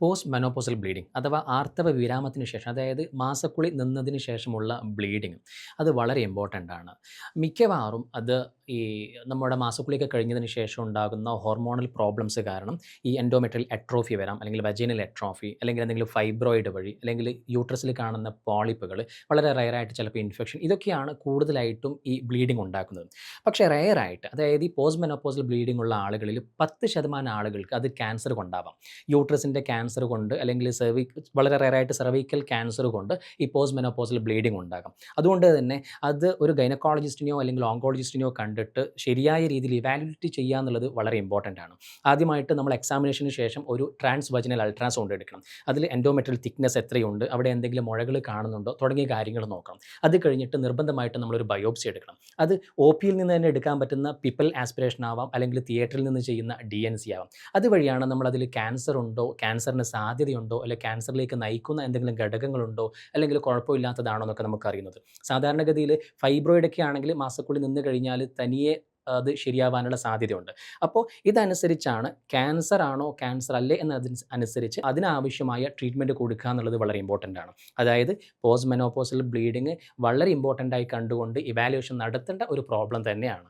Post menopausal bleeding അഥവാ ആർത്തവ വിരാമത്തിന് ശേഷം അതായത് മാസക്കുളി നിന്നതിന് ശേഷമുള്ള ബ്ലീഡിങ് അത് വളരെ ഇമ്പോർട്ടന്റ് ആണ്. മിക്കവാറും അത് ഈ നമ്മുടെ മാസക്കുളിയൊക്കെ കഴിഞ്ഞതിന് ശേഷം ഉണ്ടാകുന്ന ഹോർമോണൽ പ്രോബ്ലംസ് കാരണം ഈ എൻഡോമെട്രിയൽ എട്രോഫി വരാം അല്ലെങ്കിൽ വജീനൽ എട്രോഫി അല്ലെങ്കിൽ എന്തെങ്കിലും ഫൈബ്രോയിഡ് വഴി അല്ലെങ്കിൽ യൂട്രസിൽ കാണുന്ന പോളിപ്പുകൾ വളരെ റയറായിട്ട് ചിലപ്പോൾ ഇൻഫെക്ഷൻ ഇതൊക്കെയാണ് കൂടുതലായിട്ടും ഈ ബ്ലീഡിംഗ് ഉണ്ടാക്കുന്നത്. പക്ഷേ റയറായിട്ട് അതായത് ഈ പോസ്റ്റ് മെനോപോസൽ ബ്ലീഡിംഗ് ഉള്ള ആളുകളിൽ പത്ത് ശതമാനം ആളുകൾക്ക് അത് ക്യാൻസർ കൊണ്ടാവാം. യൂട്രസിന്റെ ക്യാൻസർ കൊണ്ട് അല്ലെങ്കിൽ സെർവി വളരെ റയറായിട്ട് സെർവിക്കൽ ക്യാൻസർ കൊണ്ട് ഈ പോസ്റ്റ് മെനോപോസിൽ ബ്ലീഡിംഗ് ഉണ്ടാകും. അതുകൊണ്ട് തന്നെ അത് ഒരു ഗൈനക്കോളജിസ്റ്റിനെയോ അല്ലെങ്കിൽ ഓങ്കോളജിസ്റ്റിനെയോ കണ്ടിട്ട് ശരിയായ രീതിയിൽ ഇവാലുവേറ്റ് ചെയ്യുക എന്നുള്ളത് വളരെ ഇമ്പോർട്ടന്റ് ആണ്. ആദ്യമായിട്ട് നമ്മൾ എക്സാമിനേഷന് ശേഷം ഒരു ട്രാൻസ് വജിനൽ അൾട്രാസൗണ്ട് എടുക്കണം. അതിൽ എൻഡോമെറ്റൽ തിക്നെസ് എത്രയുണ്ട് അവിടെ എന്തെങ്കിലും മുഴകൾ കാണുന്നുണ്ടോ തുടങ്ങിയ കാര്യങ്ങൾ നോക്കണം. അത് കഴിഞ്ഞിട്ട് നിർബന്ധമായിട്ട് നമ്മളൊരു ബയോപ്സി എടുക്കണം. അത് ഒ പിയിൽ നിന്ന് തന്നെ എടുക്കാൻ പറ്റുന്ന പിപ്പൽ ആസ്പിറേഷൻ ആവാം അല്ലെങ്കിൽ തിയേറ്ററിൽ നിന്ന് ചെയ്യുന്ന ഡി എൻ സി ആവാം. അതുവഴിയാണ് നമ്മൾ അതിൽ ക്യാൻസർ ഉണ്ടോ ക്യാൻസറിന് സാധ്യതയുണ്ടോ? അല്ലെങ്കിൽ ക്യാൻസറിലേക്ക് നയിക്കുന്ന എന്തെങ്കിലും ഘടകങ്ങളുണ്ടോ? അല്ലെങ്കിൽ കുഴപ്പമില്ലാത്തതാണോ എന്നൊക്കെ നമുക്ക് അറിയുന്നത് സാധാരണഗതിയിൽ ഫൈബ്രോയിഡൊക്കെ ആണെങ്കിൽ മാസക്കുള്ളിൽ നിന്ന് കഴിഞ്ഞാൽ തനിയെ അത് ശരിയാവാനുള്ള സാധ്യതയുണ്ട്. അപ്പോൾ ഇതനുസരിച്ചാണ് ക്യാൻസർ ആണോ ക്യാൻസർ അല്ലേ എന്നതിന് അനുസരിച്ച് അതിനാവശ്യമായ ട്രീറ്റ്മെന്റ് കൊടുക്കുക എന്നുള്ളത് വളരെ ഇമ്പോർട്ടന്റ് ആണ്. അതായത് പോസ്റ്റ് മെനോപോസൽ ബ്ലീഡിങ് വളരെ ഇമ്പോർട്ടന്റ് ആയി കണ്ടുകൊണ്ട് ഇവാലുവേഷൻ നടത്തേണ്ട ഒരു പ്രോബ്ലം തന്നെയാണ്.